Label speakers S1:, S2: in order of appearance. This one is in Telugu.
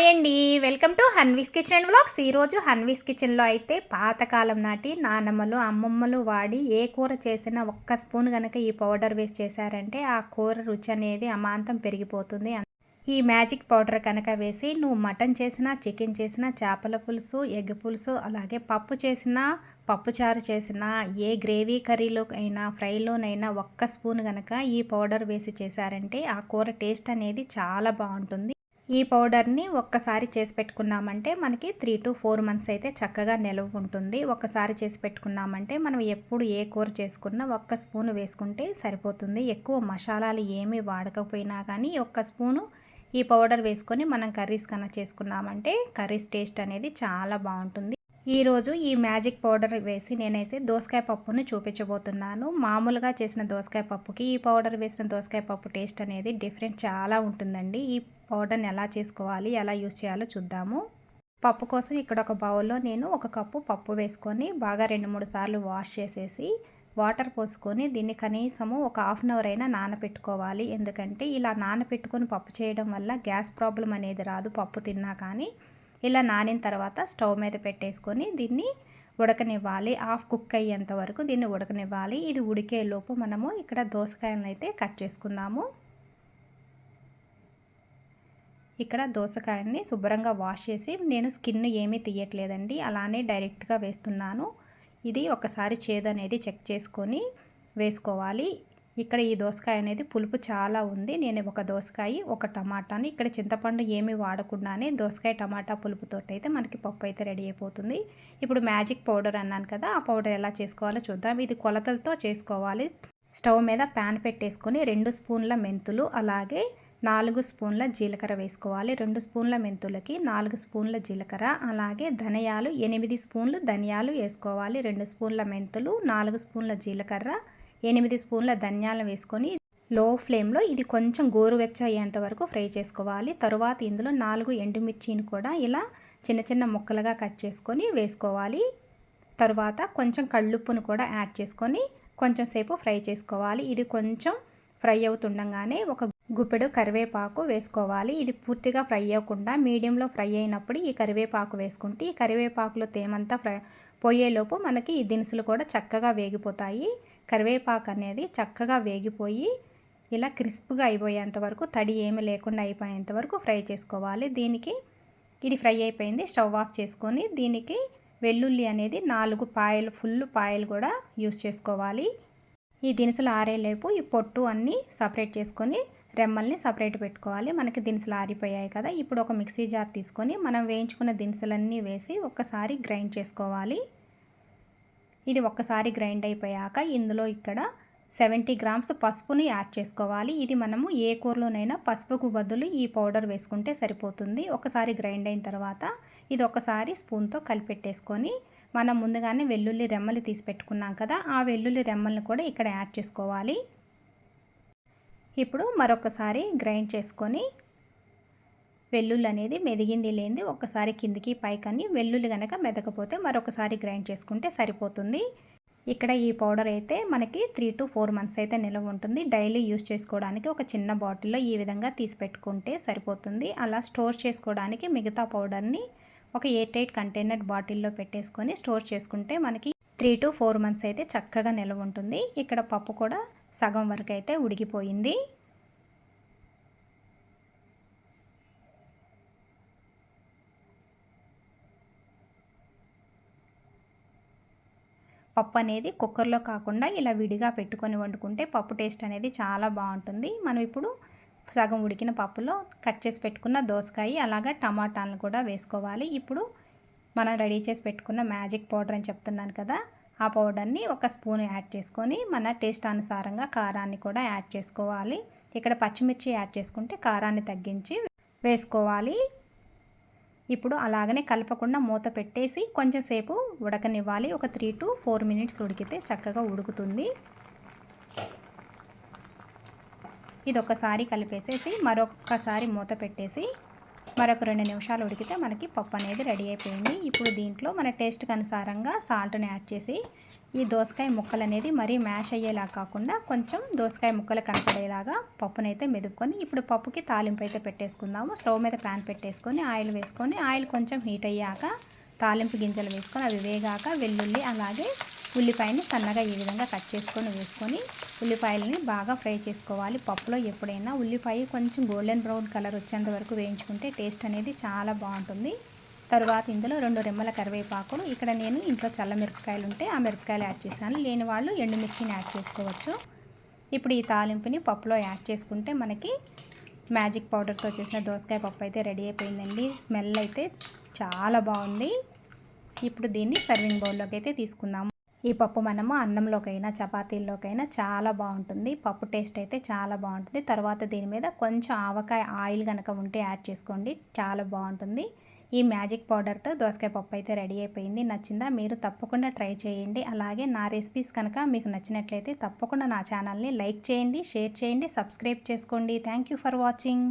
S1: హాయ్ అండి. Welcome to Hanvi's kitchen and blogs ఈరోజు హన్వీస్ కిచెన్లో అయితే పాతకాలం నాటి నానమ్మలు అమ్మమ్మలు వాడి ఏ కూర చేసినా ఒక్క స్పూన్ కనుక ఈ పౌడర్ వేసి చేశారంటే ఆ కూర రుచి అనేది అమాంతం పెరిగిపోతుంది. ఈ మ్యాజిక్ పౌడర్ కనుక వేసి నువ్వు మటన్ చేసినా చికెన్ చేసినా చేపల పులుసు ఎగ్ పులుసు అలాగే పప్పు చేసినా పప్పుచారు చేసినా ఏ గ్రేవీ కర్రీలో అయినా ఫ్రైలోనైనా ఒక్క స్పూన్ కనుక ఈ పౌడర్ వేసి చేశారంటే ఆ కూర టేస్ట్ అనేది చాలా బాగుంటుంది. ఈ పౌడర్ని ఒక్కసారి చేసి పెట్టుకున్నామంటే మనకి త్రీ టు ఫోర్ మంత్స్ అయితే చక్కగా నిలవ ఉంటుంది. ఒక్కసారి చేసి పెట్టుకున్నామంటే మనం ఎప్పుడు ఏ కూర చేసుకున్నా ఒక్క స్పూన్ వేసుకుంటే సరిపోతుంది. ఎక్కువ మసాలాలు ఏమీ వాడకపోయినా కానీ ఒక్క స్పూను ఈ పౌడర్ వేసుకొని మనం కర్రీస్ కన్నా చేసుకున్నామంటే కర్రీస్ టేస్ట్ అనేది చాలా బాగుంటుంది. ఈరోజు ఈ మ్యాజిక్ పౌడర్ వేసి నేనైతే దోసకాయ పప్పును చూపించబోతున్నాను. మామూలుగా చేసిన దోసకాయ పప్పుకి ఈ పౌడర్ వేసిన దోసకాయ పప్పు టేస్ట్ అనేది డిఫరెంట్ చాలా ఉంటుందండి. ఈ పౌడర్ని ఎలా చేసుకోవాలి ఎలా యూస్ చేయాలో చూద్దాము. పప్పు కోసం ఇక్కడ ఒక బౌల్లో నేను ఒక కప్పు పప్పు వేసుకొని బాగా రెండు మూడు సార్లు వాష్ చేసేసి వాటర్ పోసుకొని దీన్ని కనీసము ఒక హాఫ్ అన్ అవర్ అయినా నానబెట్టుకోవాలి ఎందుకంటే ఇలా నానబెట్టుకొని పప్పు చేయడం వల్ల గ్యాస్ ప్రాబ్లం అనేది రాదు పప్పు తిన్నా కానీ. ఇలా నానిన తర్వాత స్టవ్ మీద పెట్టేసుకొని దీన్ని ఉడకనివ్వాలి. హాఫ్ కుక్ అయ్యేంత వరకు దీన్ని ఉడకనివ్వాలి. ఇది ఉడికే లోపు మనము ఇక్కడ దోసకాయలను అయితే కట్ చేసుకుందాము. ఇక్కడ దోసకాయని శుభ్రంగా వాష్ చేసి నేను స్కిన్ ఏమీ తీయట్లేదండి. అలానే డైరెక్ట్గా వేస్తున్నాను. ఇది ఒకసారి చేదు అనేది చెక్ చేసుకొని వేసుకోవాలి. ఇక్కడ ఈ దోసకాయ అనేది పులుపు చాలా ఉంది. నేను ఒక దోసకాయ ఒక టమాటాని ఇక్కడ చింతపండు ఏమి వాడకుండానే దోసకాయ టమాటా పులుపుతో అయితే మనకి పప్పు అయితే రెడీ అయిపోతుంది. ఇప్పుడు మ్యాజిక్ పౌడర్ అన్నాను కదా ఆ పౌడర్ ఎలా చేసుకోవాలో చూద్దాం. ఇది కొలతలతో చేసుకోవాలి. స్టవ్ మీద ప్యాన్ పెట్టేసుకొని రెండు స్పూన్ల మెంతులు అలాగే నాలుగు స్పూన్ల జీలకర్ర వేసుకోవాలి. రెండు స్పూన్ల మెంతులకి నాలుగు స్పూన్ల జీలకర్ర అలాగే ధనియాలు ఎనిమిది స్పూన్లు ధనియాలు వేసుకోవాలి. రెండు స్పూన్ల మెంతులు నాలుగు స్పూన్ల జీలకర్ర ఎనిమిది స్పూన్ల ధనియాలను వేసుకొని లో ఫ్లేమ్లో ఇది కొంచెం గోరువెచ్చ అయ్యేంత వరకు ఫ్రై చేసుకోవాలి. తరువాత ఇందులో నాలుగు ఎండుమిర్చిని కూడా ఇలా చిన్న చిన్న ముక్కలుగా కట్ చేసుకొని వేసుకోవాలి. తరువాత కొంచెం కళ్ళుప్పును కూడా యాడ్ చేసుకొని కొంచెం సేపు ఫ్రై చేసుకోవాలి. ఇది కొంచెం ఫ్రై అవుతుండగానే ఒక గుప్పెడు కరివేపాకు వేసుకోవాలి. ఇది పూర్తిగా ఫ్రై అవ్వకుండా మీడియంలో ఫ్రై అయినప్పుడు ఈ కరివేపాకు వేసుకుంటే ఈ కరివేపాకులో తేమంతా ఫ్రై పోయేలోపు మనకి ఈ దినుసులు కూడా చక్కగా వేగిపోతాయి. కరివేపాకు అనేది చక్కగా వేగిపోయి ఇలా క్రిస్ప్గా అయిపోయేంత వరకు తడి ఏమి లేకుండా అయిపోయేంత వరకు ఫ్రై చేసుకోవాలి. దీనికి ఇది ఫ్రై అయిపోయింది స్టవ్ ఆఫ్ చేసుకొని దీనికి వెల్లుల్లి అనేది నాలుగు పాయలు ఫుల్ పాయలు కూడా యూస్ చేసుకోవాలి. ఈ దినుసులు ఆరేలేపు ఈ పొట్టు అన్నీ సపరేట్ చేసుకొని రెమ్మల్ని సపరేట్ పెట్టుకోవాలి. మనకి దినుసులు ఆరిపోయాయి కదా. ఇప్పుడు ఒక మిక్సీ జార్ తీసుకొని మనం వేయించుకున్న దినుసులన్నీ వేసి ఒక్కసారి గ్రైండ్ చేసుకోవాలి. ఇది ఒక్కసారి గ్రైండ్ అయిపోయాక ఇందులో ఇక్కడ సెవెంటీ గ్రామ్స్ పసుపుని యాడ్ చేసుకోవాలి. ఇది మనము ఏ కూరలోనైనా పసుపుకు బదులు ఈ పౌడర్ వేసుకుంటే సరిపోతుంది. ఒకసారి గ్రైండ్ అయిన తర్వాత ఇది ఒకసారి స్పూన్తో కలిపెట్టేసుకొని మనం ముందుగానే వెల్లుల్లి రెమ్మలు తీసి పెట్టుకున్నాం కదా. ఆ వెల్లుల్లి రెమ్మల్ని కూడా ఇక్కడ యాడ్ చేసుకోవాలి. ఇప్పుడు మరొకసారి గ్రైండ్ చేసుకొని వెల్లుల్లి అనేది మెదిగింది లేనిది ఒకసారి కిందికి పైకని వెల్లుల్లి కనుక మెదకపోతే మరొకసారి గ్రైండ్ చేసుకుంటే సరిపోతుంది. ఇక్కడ ఈ పౌడర్ అయితే మనకి త్రీ టు ఫోర్ మంత్స్ అయితే నిల్వ ఉంటుంది. డైలీ యూస్ చేసుకోవడానికి ఒక చిన్న బాటిల్లో ఈ విధంగా తీసి పెట్టుకుంటే సరిపోతుంది. అలా స్టోర్ చేసుకోవడానికి మిగతా పౌడర్ని ఒక ఎయిర్ టైట్ కంటైనర్ బాటిల్లో పెట్టేసుకొని స్టోర్ చేసుకుంటే మనకి త్రీ టు ఫోర్ మంత్స్ అయితే చక్కగా నిల్వ ఉంటుంది. ఇక్కడ పప్పు కూడా సగం వరకు అయితే ఉడికిపోయింది. పప్పు అనేది కుక్కర్లో కాకుండా ఇలా విడిగా పెట్టుకొని వండుకుంటే పప్పు టేస్ట్ అనేది చాలా బాగుంటుంది. మనం ఇప్పుడు సగం ఉడికిన పప్పులో కట్ చేసి పెట్టుకున్న దోసకాయ అలాగే టమాటాలను కూడా వేసుకోవాలి. ఇప్పుడు మనం రెడీ చేసి పెట్టుకున్న మ్యాజిక్ పౌడర్ అని చెప్తున్నాను కదా ఆ పౌడర్ని ఒక స్పూన్ యాడ్ చేసుకొని మన టేస్ట్ అనుసారంగా కారాన్ని కూడా యాడ్ చేసుకోవాలి. ఇక్కడ పచ్చిమిర్చి యాడ్ చేసుకుంటే కారాన్ని తగ్గించి వేసుకోవాలి. ఇప్పుడు అలాగనే కలపకుండా మూత పెట్టేసి కొంచెం సేపు ఉడకనివ్వాలి. ఒక త్రీ టు ఫోర్ మినిట్స్ ఉడికితే చక్కగా ఉడుకుతుంది. ఇది ఒకసారి కలిపేసేసి మరొకసారి మూత పెట్టేసి మరొక రెండు నిమిషాలు ఉడికితే మనకి పప్పు అనేది రెడీ అయిపోయింది. ఇప్పుడు దీంట్లో మన టేస్ట్కి అనుసారంగా సాల్ట్ని యాడ్ చేసి ఈ దోసకాయ ముక్కలు అనేది మరీ మ్యాష్ అయ్యేలా కాకుండా కొంచెం దోసకాయ ముక్కలు కనపడేలాగా పప్పునైతే మెదుపుకొని ఇప్పుడు పప్పుకి తాలింపు అయితే పెట్టేసుకుందాము. స్టవ్ మీద ప్యాన్ పెట్టేసుకొని ఆయిల్ వేసుకొని ఆయిల్ కొంచెం హీట్ అయ్యాక తాలింపు గింజలు వేసుకొని అవి వేగాక వెల్లుల్లి అలాగే ఉల్లిపాయని సన్నగా ఈ విధంగా కట్ చేసుకొని వేసుకొని ఉల్లిపాయలని బాగా ఫ్రై చేసుకోవాలి. పప్పులో ఎప్పుడైనా ఉల్లిపాయ కొంచెం గోల్డెన్ బ్రౌన్ కలర్ వచ్చేంత వరకు వేయించుకుంటే టేస్ట్ అనేది చాలా బాగుంటుంది. తర్వాత ఇందులో రెండు రెమ్మల కరివేపాకులు ఇక్కడ నేను ఇంట్లో చల్ల మిరపకాయలు ఉంటే ఆ మిరపకాయలు యాడ్ చేశాను. లేని వాళ్ళు ఎండుమిర్చిని యాడ్ చేసుకోవచ్చు. ఇప్పుడు ఈ తాలింపుని పప్పులో యాడ్ చేసుకుంటే మనకి మ్యాజిక్ పౌడర్తో చేసిన దోసకాయ పప్పు అయితే రెడీ అయిపోయిందండి. స్మెల్ అయితే చాలా బాగుంది. ఇప్పుడు దీన్ని సర్వింగ్ బౌల్లోకి అయితే తీసుకుందాము ఈ పప్పు మనము అన్నంలోకైనా చపాతీల్లోకైనా చాలా బాగుంటుంది. పప్పు టేస్ట్ అయితే చాలా బాగుంటుంది. తర్వాత దీని మీద కొంచెం ఆవకాయ ఆయిల్ కనుక ఉంటే యాడ్ చేసుకోండి. చాలా బాగుంటుంది. ఈ మ్యాజిక్ పౌడర్తో దోసకాయ పప్పు అయితే రెడీ అయిపోయింది. నచ్చిందా మీరు తప్పకుండా ట్రై చేయండి. అలాగే నా రెసిపీస్ కనుక మీకు నచ్చినట్లయితే తప్పకుండా నా ఛానల్ని లైక్ చేయండి షేర్ చేయండి సబ్స్క్రైబ్ చేసుకోండి. Thank you for watching.